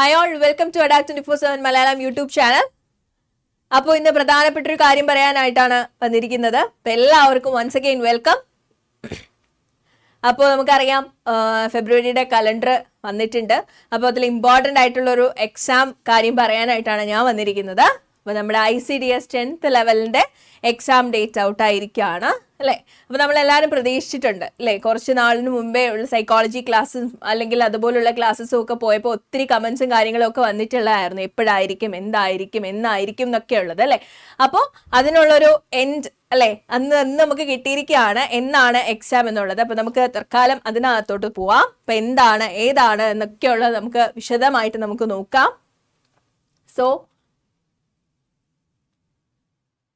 Hi all welcome to അഡാക്ട് twenty four seven Malayalam YouTube channel അപ്പോൾ ഇന്ന് പ്രധാനപ്പെട്ട ഒരു കാര്യം പറയാനായിട്ടാണ് വന്നിരിക്കുന്നത്. അപ്പം എല്ലാവർക്കും വൺസ് അഗെയിൻ വെൽക്കം അപ്പോൾ നമുക്കറിയാം ഫെബ്രുവരിയുടെ കലണ്ടർ വന്നിട്ടുണ്ട്. അപ്പോൾ അതിൽ ഇമ്പോർട്ടന്റ് ആയിട്ടുള്ളൊരു എക്സാം കാര്യം പറയാനായിട്ടാണ് ഞാൻ വന്നിരിക്കുന്നത്. അപ്പോൾ നമ്മുടെ I C D S tenth ലെവലിന്റെ exam date out ആയിരിക്കുകയാണ് അല്ലേ? അപ്പോൾ നമ്മളെല്ലാവരും പ്രതീക്ഷിച്ചിട്ടുണ്ട് അല്ലേ? കുറച്ച് നാളിന് മുമ്പേ ഉള്ള സൈക്കോളജി ക്ലാസ്സും അല്ലെങ്കിൽ അതുപോലുള്ള ക്ലാസ്സസും ഒക്കെ പോയപ്പോൾ ഒത്തിരി കമൻസും കാര്യങ്ങളും ഒക്കെ വന്നിട്ടുള്ളതായിരുന്നു. എപ്പോഴായിരിക്കും എന്തായിരിക്കും എന്നായിരിക്കും എന്നൊക്കെ ഉള്ളത് അല്ലേ? അപ്പോൾ അതിനുള്ളൊരു എൻഡ് അല്ലേ? അന്ന് അന്ന് നമുക്ക് കിട്ടിയിരിക്കുകയാണ് എന്നാണ് എക്സാം എന്നുള്ളത്. അപ്പോൾ നമുക്ക് തൽക്കാലം അതിനകത്തോട്ട് പോവാം. അപ്പൊ എന്താണ് ഏതാണ് എന്നൊക്കെയുള്ളത് നമുക്ക് വിശദമായിട്ട് നമുക്ക് നോക്കാം. സോ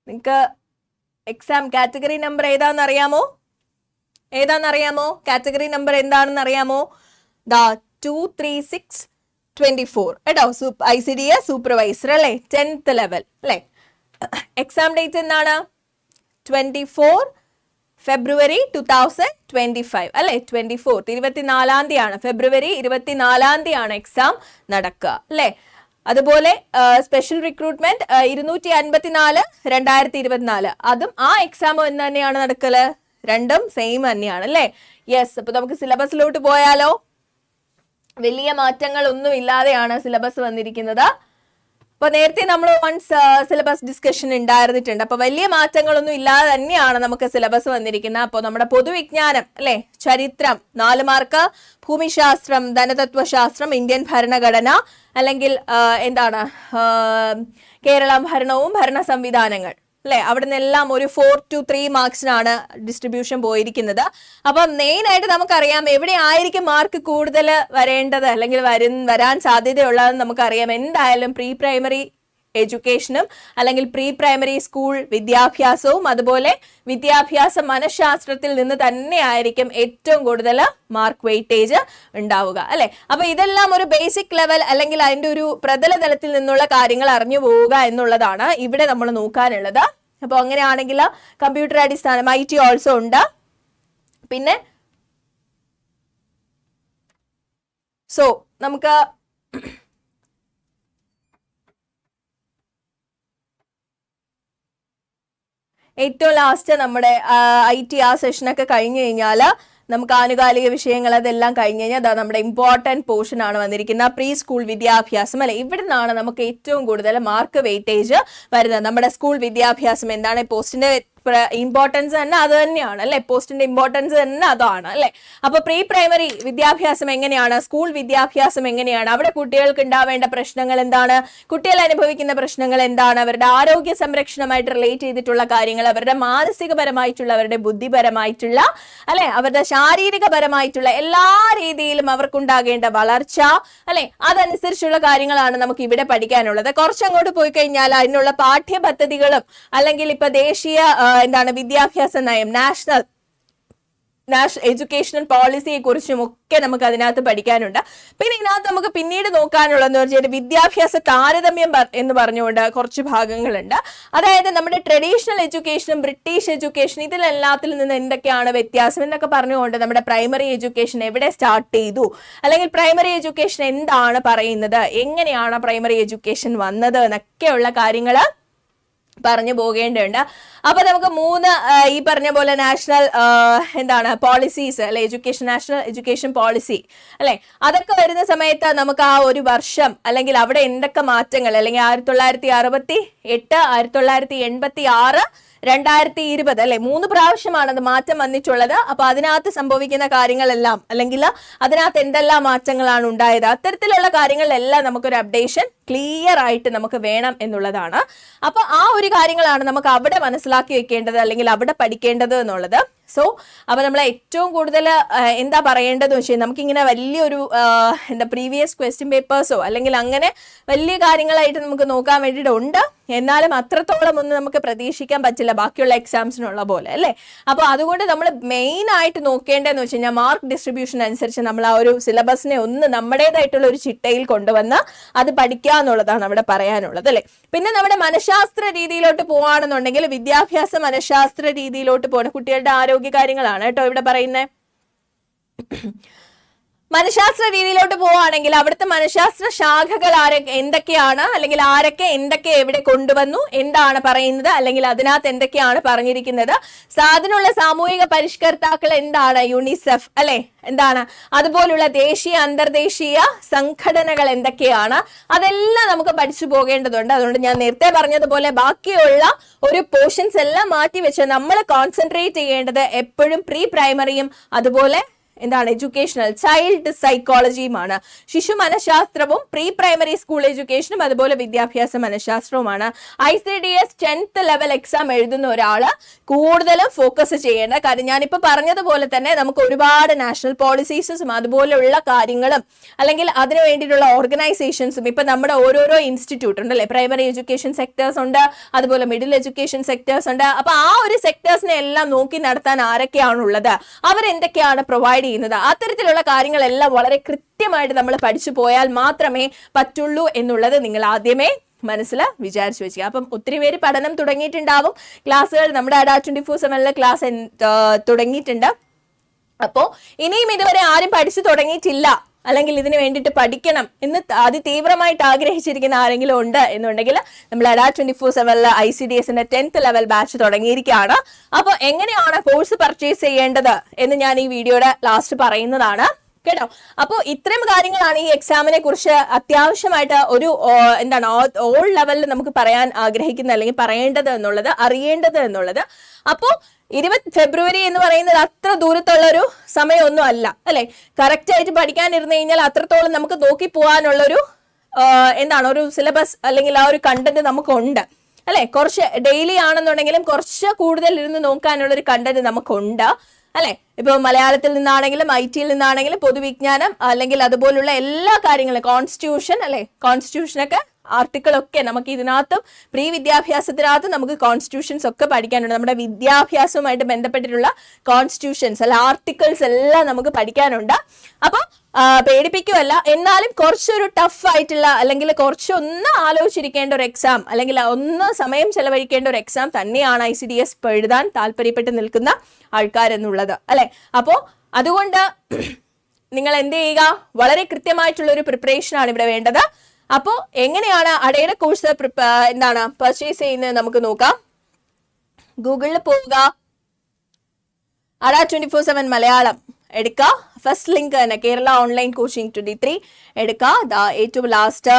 നിങ്ങൾക്ക് എക്സാം കാറ്റഗറി നമ്പർ ഏതാണെന്ന് അറിയാമോ? ഏതാണെന്ന് അറിയാമോ? കാറ്റഗറി നമ്പർ എന്താണെന്ന് അറിയാമോ? ദാ two three six twenty four കേട്ടോ I C D S supervisor അല്ലേ? ടെൻത്ത് ലെവൽ അല്ലേ? എക്സാം ഡേറ്റ് എന്താണ്? Twenty four February two thousand twenty five അല്ലെ? ട്വന്റി ഫോർത്ത് ഇരുപത്തിനാലാം തീയതിയാണ്. ഫെബ്രുവരി ഇരുപത്തിനാലാം തീയതിയാണ് എക്സാം നടക്കുക. അല്ലെ? അതുപോലെ സ്പെഷ്യൽ റിക്രൂട്ട്മെന്റ് ഇരുന്നൂറ്റി അൻപത്തിനാല് രണ്ടായിരത്തി ഇരുപത്തിനാല് അതും ആ എക്സാം എന്ന് തന്നെയാണ് നടക്കൽ. രണ്ടും സെയിം തന്നെയാണ് അല്ലേ? യെസ് അപ്പൊ നമുക്ക് സിലബസിലോട്ട് പോയാലോ? വലിയ മാറ്റങ്ങൾ ഒന്നും ഇല്ലാതെയാണ് സിലബസ് വന്നിരിക്കുന്നത്. അപ്പൊ നേരത്തെ നമ്മൾ വൺസ് സിലബസ് ഡിസ്കഷൻ ഉണ്ടായിരുന്നിട്ടുണ്ട്. അപ്പൊ വലിയ മാറ്റങ്ങളൊന്നും ഇല്ലാതെ തന്നെയാണ് നമുക്ക് സിലബസ് വന്നിരിക്കുന്നത്. അപ്പോൾ നമ്മുടെ പൊതുവിജ്ഞാനം അല്ലെ? ചരിത്രം നാല് മാർക്ക് ഭൂമിശാസ്ത്രം ധനതത്വശാസ്ത്രം ഇന്ത്യൻ ഭരണഘടന അല്ലെങ്കിൽ എന്താണ് കേരളം ഭരണവും ഭരണ സംവിധാനങ്ങൾ. അല്ലെ? അവിടെ നിന്നെല്ലാം ഒരു ഫോർ ടു ത്രീ മാർക്സിനാണ് ഡിസ്ട്രിബ്യൂഷൻ പോയിരിക്കുന്നത്. അപ്പൊ മെയിൻ ആയിട്ട് നമുക്കറിയാം എവിടെ ആയിരിക്കും മാർക്ക് കൂടുതൽ വരേണ്ടത്? അല്ലെങ്കിൽ വരും വരാൻ സാധ്യതയുള്ളതെന്ന് നമുക്കറിയാം. എന്തായാലും പ്രീ പ്രൈമറി എഡ്യൂക്കേഷനും അല്ലെങ്കിൽ പ്രീ പ്രൈമറി സ്കൂൾ വിദ്യാഭ്യാസവും അതുപോലെ വിദ്യാഭ്യാസ മനഃശാസ്ത്രത്തിൽ നിന്ന് തന്നെയായിരിക്കും ഏറ്റവും കൂടുതൽ മാർക്ക് വെയിറ്റേജ് ഉണ്ടാവുക അല്ലെ? അപ്പൊ ഇതെല്ലാം ഒരു ബേസിക് ലെവൽ അല്ലെങ്കിൽ അതിന്റെ ഒരു പ്രതലതലത്തിൽ നിന്നുള്ള കാര്യങ്ങൾ അറിഞ്ഞു പോവുക എന്നുള്ളതാണ് ഇവിടെ നമ്മൾ നോക്കാനുള്ളത്. അപ്പോൾ അങ്ങനെയാണെങ്കിൽ കമ്പ്യൂട്ടർ അടിസ്ഥാനം ഐ ടി ഓൾസോ ഉണ്ട്. പിന്നെ സോ നമുക്ക് ഏറ്റവും ലാസ്റ്റ് നമ്മുടെ ഐ ടി ആ സെഷനൊക്കെ കഴിഞ്ഞു കഴിഞ്ഞാൽ നമുക്ക് ആനുകാലിക വിഷയങ്ങൾ അതെല്ലാം കഴിഞ്ഞ് കഴിഞ്ഞാൽ അതാ നമ്മുടെ ഇമ്പോർട്ടന്റ് പോർഷൻ ആണ് വന്നിരിക്കുന്ന പ്രീ സ്കൂൾ വിദ്യാഭ്യാസം അല്ലെ? ഇവിടെ നിന്നാണ് നമുക്ക് ഏറ്റവും കൂടുതൽ മാർക്ക് വെയിറ്റേജ് വരുന്നത്. നമ്മുടെ സ്കൂൾ വിദ്യാഭ്യാസം എന്താണ്? പോസ്റ്റിന്റെ ഇമ്പോർട്ടൻസ് തന്നെ അത് തന്നെയാണ് അല്ലെ? പോസ്റ്റിന്റെ ഇമ്പോർട്ടൻസ് തന്നെ അതാണ് അല്ലെ? അപ്പൊ പ്രീ പ്രൈമറി വിദ്യാഭ്യാസം എങ്ങനെയാണ്? സ്കൂൾ വിദ്യാഭ്യാസം എങ്ങനെയാണ്? അവിടെ കുട്ടികൾക്ക് ഉണ്ടാവേണ്ട പ്രശ്നങ്ങൾ എന്താണ്? കുട്ടികൾ അനുഭവിക്കുന്ന പ്രശ്നങ്ങൾ എന്താണ്? അവരുടെ ആരോഗ്യ സംരക്ഷണമായിട്ട് റിലേറ്റ് ചെയ്തിട്ടുള്ള കാര്യങ്ങൾ അവരുടെ മാനസികപരമായിട്ടുള്ള അവരുടെ ബുദ്ധിപരമായിട്ടുള്ള അല്ലെ? അവരുടെ ശാരീരികപരമായിട്ടുള്ള എല്ലാ രീതിയിലും അവർക്കുണ്ടാകേണ്ട വളർച്ച അല്ലെ? അതനുസരിച്ചുള്ള കാര്യങ്ങളാണ് നമുക്ക് ഇവിടെ പഠിക്കാനുള്ളത്. കുറച്ചങ്ങോട്ട് പോയി കഴിഞ്ഞാൽ അതിനുള്ള പാഠ്യപദ്ധതികളും അല്ലെങ്കിൽ ഇപ്പൊ ദേശീയ എന്താണ് വിദ്യാഭ്യാസ നയം? നാഷണൽ നാഷണൽ എഡ്യൂക്കേഷണൽ പോളിസിയെ കുറിച്ചും ഒക്കെ നമുക്ക് അതിനകത്ത് പഠിക്കാനുണ്ട്. പിന്നെ ഇതിനകത്ത് നമുക്ക് പിന്നീട് നോക്കാനുള്ളതെന്ന് വെച്ചാൽ വിദ്യാഭ്യാസ താരതമ്യം എന്ന് പറഞ്ഞുകൊണ്ട് കുറച്ച് ഭാഗങ്ങളുണ്ട്. അതായത് നമ്മുടെ ട്രഡീഷണൽ എഡ്യൂക്കേഷനും ബ്രിട്ടീഷ് എഡ്യൂക്കേഷൻ ഇതിലെല്ലാത്തിൽ നിന്ന് എന്തൊക്കെയാണ് വ്യത്യാസം എന്നൊക്കെ പറഞ്ഞുകൊണ്ട് നമ്മുടെ പ്രൈമറി എഡ്യൂക്കേഷൻ എവിടെ സ്റ്റാർട്ട് ചെയ്തു? അല്ലെങ്കിൽ പ്രൈമറി എഡ്യൂക്കേഷൻ എന്താണ് പറയുന്നത്? എങ്ങനെയാണ് പ്രൈമറി എഡ്യൂക്കേഷൻ വന്നത്? എന്നൊക്കെയുള്ള കാര്യങ്ങൾ പറഞ്ഞു പോകേണ്ടതുണ്ട്. അപ്പൊ നമുക്ക് മൂന്ന് ഈ പറഞ്ഞ പോലെ നാഷണൽ എന്താണ് പോളിസീസ് അല്ലെ എഡ്യൂക്കേഷൻ നാഷണൽ എഡ്യൂക്കേഷൻ പോളിസി അല്ലെ? അതൊക്കെ വരുന്ന സമയത്ത് നമുക്ക് ആ ഒരു വർഷം അല്ലെങ്കിൽ അവിടെ എന്തൊക്കെ മാറ്റങ്ങൾ അല്ലെങ്കിൽ ആയിരത്തി തൊള്ളായിരത്തി അറുപത്തി എട്ട് ആയിരത്തി തൊള്ളായിരത്തി എൺപത്തി ആറ് രണ്ടായിരത്തി ഇരുപത് അല്ലെ? മൂന്ന് പ്രാവശ്യമാണ് അത് മാറ്റം വന്നിട്ടുള്ളത്. അപ്പൊ അതിനകത്ത് സംഭവിക്കുന്ന കാര്യങ്ങളെല്ലാം അല്ലെങ്കിൽ അതിനകത്ത് എന്തെല്ലാം മാറ്റങ്ങളാണ് ഉണ്ടായത്? അത്തരത്തിലുള്ള കാര്യങ്ങളിലെല്ലാം നമുക്കൊരു അപ്ഡേഷൻ ക്ലിയർ ആയിട്ട് നമുക്ക് വേണം എന്നുള്ളതാണ്. അപ്പൊ ആ ഒരു കാര്യങ്ങളാണ് നമുക്ക് അവിടെ മനസ്സിലാക്കി വെക്കേണ്ടത് അല്ലെങ്കിൽ അവിടെ പഠിക്കേണ്ടത് എന്നുള്ളത്. സോ അപ്പൊ നമ്മൾ ഏറ്റവും കൂടുതൽ എന്താ പറയേണ്ടതെന്ന് വെച്ചാൽ നമുക്കിങ്ങനെ വലിയൊരു എന്താ പ്രീവിയസ് ക്വസ്റ്റ്യൻ പേപ്പേഴ്സോ അല്ലെങ്കിൽ അങ്ങനെ വലിയ കാര്യങ്ങളായിട്ട് നമുക്ക് നോക്കാൻ വേണ്ടിയിട്ട് ഉണ്ട് എന്നാലും അത്രത്തോളം ഒന്നും നമുക്ക് പ്രതീക്ഷിക്കാൻ പറ്റില്ല ബാക്കിയുള്ള എക്സാംസിനുള്ള പോലെ അല്ലേ? അപ്പോൾ അതുകൊണ്ട് നമ്മൾ മെയിൻ ആയിട്ട് നോക്കേണ്ടതെന്ന് വെച്ച് കഴിഞ്ഞാൽ മാർക്ക് ഡിസ്ട്രിബ്യൂഷൻ അനുസരിച്ച് നമ്മൾ ആ ഒരു സിലബസിനെ ഒന്ന് നമ്മുടേതായിട്ടുള്ള ഒരു ചിട്ടയിൽ കൊണ്ടുവന്ന് അത് പഠിക്കുക എന്നുള്ളതാണ് അവിടെ പറയാനുള്ളത് അല്ലേ? പിന്നെ നമ്മുടെ മനഃശാസ്ത്ര രീതിയിലോട്ട് പോവാണെന്നുണ്ടെങ്കിൽ വിദ്യാഭ്യാസ മനഃശാസ്ത്ര രീതിയിലോട്ട് പോകണം കുട്ടികളുടെ ആരോഗ്യ കാര്യങ്ങളാണ് കേട്ടോ ഇവിടെ പറയുന്നത് മനഃശാസ്ത്ര രീതിയിലോട്ട് പോവുകയാണെങ്കിൽ അവിടുത്തെ മനഃശാസ്ത്ര ശാഖകൾ ആരെ എന്തൊക്കെയാണ്? അല്ലെങ്കിൽ ആരൊക്കെ എന്തൊക്കെ എവിടെ കൊണ്ടുവന്നു? എന്താണ് പറയുന്നത്? അല്ലെങ്കിൽ അതിനകത്ത് എന്തൊക്കെയാണ് പറഞ്ഞിരിക്കുന്നത്? സാധനമുള്ള സാമൂഹിക പരിഷ്കർത്താക്കൾ എന്താണ്? യുണിസെഫ് അല്ലെ? എന്താണ്? അതുപോലുള്ള ദേശീയ അന്തർദേശീയ സംഘടനകൾ എന്തൊക്കെയാണ്? അതെല്ലാം നമുക്ക് പഠിച്ചു പോകേണ്ടതുണ്ട്. അതുകൊണ്ട് ഞാൻ നേരത്തെ പറഞ്ഞതുപോലെ ബാക്കിയുള്ള ഒരു പോർഷൻസ് എല്ലാം മാറ്റി വെച്ച് നമ്മൾ കോൺസെൻട്രേറ്റ് ചെയ്യേണ്ടത് എപ്പോഴും പ്രീ പ്രൈമറിയും അതുപോലെ എന്താണ് എഡ്യൂക്കേഷണൽ ചൈൽഡ് സൈക്കോളജിയുമാണ് ശിശു മനഃശാസ്ത്രവും പ്രീ പ്രൈമറി സ്കൂൾ എഡ്യൂക്കേഷനും അതുപോലെ വിദ്യാഭ്യാസ മനഃശാസ്ത്രവുമാണ്. I C D S tenth level exam എഴുതുന്ന ഒരാൾ കൂടുതലും ഫോക്കസ് ചെയ്യേണ്ട കാര്യം. ഞാനിപ്പോൾ പറഞ്ഞതുപോലെ തന്നെ നമുക്ക് ഒരുപാട് നാഷണൽ പോളിസീസും അതുപോലെയുള്ള കാര്യങ്ങളും അല്ലെങ്കിൽ അതിനു വേണ്ടിയിട്ടുള്ള ഓർഗനൈസേഷൻസും ഇപ്പം നമ്മുടെ ഓരോരോ ഇൻസ്റ്റിറ്റ്യൂട്ട് ഉണ്ടല്ലേ പ്രൈമറി എഡ്യൂക്കേഷൻ സെക്ടേഴ്സ് ഉണ്ട് അതുപോലെ മിഡിൽ എഡ്യൂക്കേഷൻ സെക്ടേഴ്സ് ഉണ്ട്. അപ്പോൾ ആ ഒരു സെക്ടേഴ്സിനെ എല്ലാം നോക്കി നടത്താൻ ആരൊക്കെയാണുള്ളത്? അവരെന്തൊക്കെയാണ് പ്രൊവൈഡ് ചെയ്യുന്നത്. അത്തരത്തിലുള്ള കാര്യങ്ങളെല്ലാം വളരെ കൃത്യമായിട്ട് നമ്മൾ പഠിച്ചു പോയാൽ മാത്രമേ പറ്റുള്ളൂ എന്നുള്ളത് നിങ്ങൾ ആദ്യമേ മനസ്സിൽ വിചാരിച്ചു വെക്കുക അപ്പം ഒത്തിരി പേര് പഠനം തുടങ്ങിയിട്ടുണ്ടാവും. ക്ലാസ്സുകൾ നമ്മുടെ അഡാ ട്വന്റി ഫോർ സെവനിലെ ക്ലാസ് തുടങ്ങിയിട്ടുണ്ട്. അപ്പോൾ ഇനിയും ഇതുവരെ ആരും പഠിച്ചു തുടങ്ങിയിട്ടില്ല. അല്ലെങ്കിൽ ഇതിന് വേണ്ടിയിട്ട് പഠിക്കണം എന്ന് അതിതീവ്രമായിട്ട് ആഗ്രഹിച്ചിരിക്കുന്ന ആരെങ്കിലും ഉണ്ട് എന്നുണ്ടെങ്കിൽ നമ്മൾ അഡാ ട്വന്റി ഫോർ സെവനിൽ ഐ സി ഡി എസിന്റെ ടെൻത്ത് ലെവൽ ബാച്ച് തുടങ്ങിയിരിക്കുകയാണ്. അപ്പോൾ എങ്ങനെയാണ് കോഴ്സ് പർച്ചേസ് ചെയ്യേണ്ടത് എന്ന് ഞാൻ ഈ വീഡിയോയുടെ ലാസ്റ്റ് പറയുന്നതാണ്. കേട്ടോ? അപ്പോൾ ഇത്രയും കാര്യങ്ങളാണ് ഈ എക്സാമിനെ കുറിച്ച് അത്യാവശ്യമായിട്ട് ഒരു എന്താണ് ഓൾ ലെവലിൽ നമുക്ക് പറയാൻ ആഗ്രഹിക്കുന്ന അല്ലെങ്കിൽ പറയേണ്ടത് എന്നുള്ളത് അറിയേണ്ടത് എന്നുള്ളത്. അപ്പോൾ ഇരുപത് ഫെബ്രുവരി എന്ന് പറയുന്നത് അത്ര ദൂരത്തുള്ള ഒരു സമയമൊന്നും അല്ല അല്ലെ? കറക്റ്റ് ആയിട്ട് പഠിക്കാനിരുന്നു കഴിഞ്ഞാൽ അത്രത്തോളം നമുക്ക് നോക്കി പോകാനുള്ളൊരു എന്താണ് ഒരു സിലബസ് അല്ലെങ്കിൽ ആ ഒരു കണ്ടന്റ് നമുക്കുണ്ട് അല്ലെ? കുറച്ച് ഡെയിലി ആണെന്നുണ്ടെങ്കിലും കുറച്ച് കൂടുതൽ ഇരുന്ന് നോക്കാനുള്ള ഒരു കണ്ടന്റ് നമുക്കുണ്ട് അല്ലെ? ഇപ്പൊ മലയാളത്തിൽ നിന്നാണെങ്കിലും ഐ ടിയിൽ നിന്നാണെങ്കിലും പൊതുവിജ്ഞാനം അല്ലെങ്കിൽ അതുപോലുള്ള എല്ലാ കാര്യങ്ങളും കോൺസ്റ്റിറ്റ്യൂഷൻ അല്ലെ? കോൺസ്റ്റിറ്റ്യൂഷനൊക്കെ ആർട്ടിക്കിളൊക്കെ നമുക്ക് ഇതിനകത്തും പ്രീ വിദ്യാഭ്യാസത്തിനകത്തും നമുക്ക് കോൺസ്റ്റിറ്റ്യൂഷൻസ് ഒക്കെ പഠിക്കാനുണ്ട്. നമ്മുടെ വിദ്യാഭ്യാസവുമായിട്ട് ബന്ധപ്പെട്ടിട്ടുള്ള കോൺസ്റ്റിറ്റ്യൂഷൻസ് അല്ല ആർട്ടിക്കിൾസ് എല്ലാം നമുക്ക് പഠിക്കാനുണ്ട്. അപ്പോൾ പേടിപ്പിക്കുമല്ല എന്നാലും കുറച്ചൊരു ടഫ് ആയിട്ടുള്ള അല്ലെങ്കിൽ കുറച്ചൊന്ന് ആലോചിച്ചിരിക്കേണ്ട ഒരു എക്സാം അല്ലെങ്കിൽ ഒന്ന് സമയം ചെലവഴിക്കേണ്ട ഒരു എക്സാം തന്നെയാണ് ഐ സി ഡി എസ് എഴുതാൻ താല്പര്യപ്പെട്ട് നിൽക്കുന്ന ആൾക്കാരെന്നുള്ളത്. അല്ലെ? അപ്പോൾ അതുകൊണ്ട് നിങ്ങൾ എന്ത് ചെയ്യുക? വളരെ കൃത്യമായിട്ടുള്ള ഒരു പ്രിപ്പറേഷൻ ആണ് ഇവിടെ വേണ്ടത്. അപ്പോൾ എങ്ങനെയാണ് അടയുടെ കോഴ്സ് എന്താണ് പർച്ചേസ് ചെയ്യുന്നത് നമുക്ക് നോക്കാം. ഗൂഗിളിൽ പോവുക. അട ട്വന്റി ഫോർ സെവൻ മലയാളം എടുക്കുക ഫസ്റ്റ് ലിങ്ക് തന്നെ Kerala online coaching twenty three എടുക്കുക ദ ഏറ്റവും last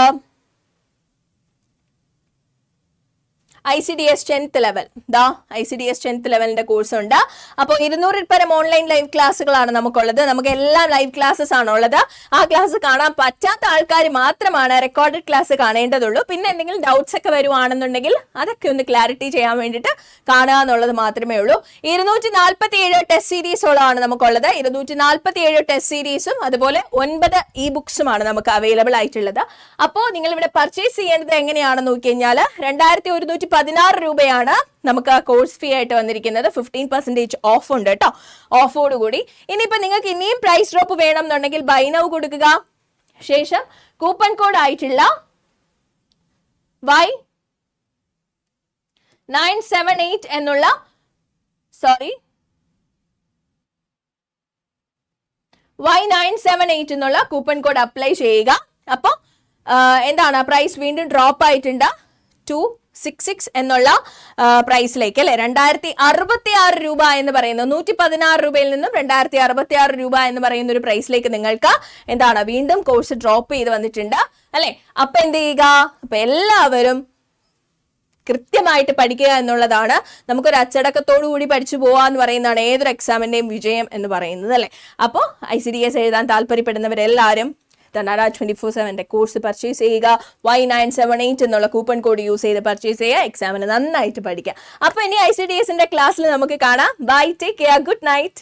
I C D S tenth level. ദാ I C D S tenth ലെവലിന്റെ course ഉണ്ട്. അപ്പോൾ ഇരുന്നൂറിൽ പരം ഓൺലൈൻ ലൈവ് ക്ലാസ്സുകളാണ് നമുക്കുള്ളത്. നമുക്ക് എല്ലാം ലൈവ് ക്ലാസ്സസ് ആണ് ഉള്ളത് ആ ക്ലാസ് കാണാൻ പറ്റാത്ത ആൾക്കാർ മാത്രമാണ് റെക്കോർഡഡ് ക്ലാസ് കാണേണ്ടതുള്ളൂ. പിന്നെ എന്തെങ്കിലും ഡൗട്ട്സ് ഒക്കെ വരുവാണെന്നുണ്ടെങ്കിൽ അതൊക്കെ ഒന്ന് ക്ലാരിറ്റി ചെയ്യാൻ വേണ്ടിയിട്ട് കാണുക എന്നുള്ളത് മാത്രമേ ഉള്ളൂ. ഇരുന്നൂറ്റി നാൽപ്പത്തി ഏഴ് ടെസ്റ്റ് സീരീസോളാണ് നമുക്കുള്ളത്. ഇരുന്നൂറ്റി നാൽപ്പത്തി ഏഴ് ടെസ്റ്റ് സീരീസും അതുപോലെ ഒൻപത് ഇ ബുക്സുമാണ് നമുക്ക് അവൈലബിൾ ആയിട്ടുള്ളത്. അപ്പോൾ നിങ്ങൾ ഇവിടെ പർച്ചേസ് ചെയ്യേണ്ടത് എങ്ങനെയാണെന്ന് നോക്കി കഴിഞ്ഞാൽ രണ്ടായിരത്തി ഒരുന്നൂറ്റി പതിനാറ് രൂപയാണ് നമുക്ക് ആ കോഴ്സ് ഫീ ആയിട്ട് വന്നിരിക്കുന്നത്. ഫിഫ്റ്റീൻ പെർസെന്റേജ് ഓഫ് ഉണ്ട് കേട്ടോ ഓഫോട് കൂടി. ഇനിയിപ്പോൾ നിങ്ങൾക്ക് ഇനിയും പ്രൈസ് ഡ്രോപ്പ് വേണം എന്നുണ്ടെങ്കിൽ ബൈനവ് കൊടുക്കുക. ശേഷം കൂപ്പൺ കോഡ് ആയിട്ടുള്ള വൈ നയൻ സെവൻ എയ്റ്റ് എന്നുള്ള sorry Y nine seven eight എന്നുള്ള കൂപ്പൺ കോഡ് അപ്ലൈ ചെയ്യുക. അപ്പോൾ എന്താണ്? പ്രൈസ് വീണ്ടും ഡ്രോപ്പ് ആയിട്ടുണ്ട്. ടു സിക്സ് സിക്സ് എന്നുള്ള പ്രൈസിലേക്ക് അല്ലെ? രണ്ടായിരത്തി അറുപത്തി ആറ് രൂപ എന്ന് പറയുന്നത് നൂറ്റി പതിനാറ് രൂപയിൽ നിന്നും രണ്ടായിരത്തി അറുപത്തി ആറ് രൂപ എന്ന് പറയുന്ന ഒരു പ്രൈസിലേക്ക് നിങ്ങൾക്ക് എന്താണ് വീണ്ടും കോഴ്സ് ഡ്രോപ്പ് ചെയ്ത് വന്നിട്ടുണ്ട്. അല്ലെ? അപ്പൊ എന്ത് ചെയ്യുക? അപ്പൊ എല്ലാവരും കൃത്യമായിട്ട് പഠിക്കുക എന്നുള്ളതാണ്. നമുക്കൊരു അച്ചടക്കത്തോടു കൂടി പഠിച്ചു പോവുക എന്ന് പറയുന്നതാണ് ഏതൊരു എക്സാമിന്റെയും വിജയം എന്ന് പറയുന്നത് അല്ലേ? അപ്പോൾ ഐ സി ഡി എസ് എഴുതാൻ താല്പര്യപ്പെടുന്നവരെല്ലാവരും തന്നാര ട്വന്റി ഫോർ സെവന്റെ കോഴ്സ് പർച്ചേസ് ചെയ്യുക. വൈ നയൻ സെവൻ എയ്റ്റ് എന്നുള്ള കൂപ്പൺ കോഡ് യൂസ് ചെയ്ത് പർച്ചേസ് ചെയ്യുക. എക്സാമിന് നന്നായിട്ട് പഠിക്കുക അപ്പോൾ ഇനി ഐ സി ഡി എസിന്റെ ക്ലാസ്സിൽ നമുക്ക് കാണാം. Bye take care good night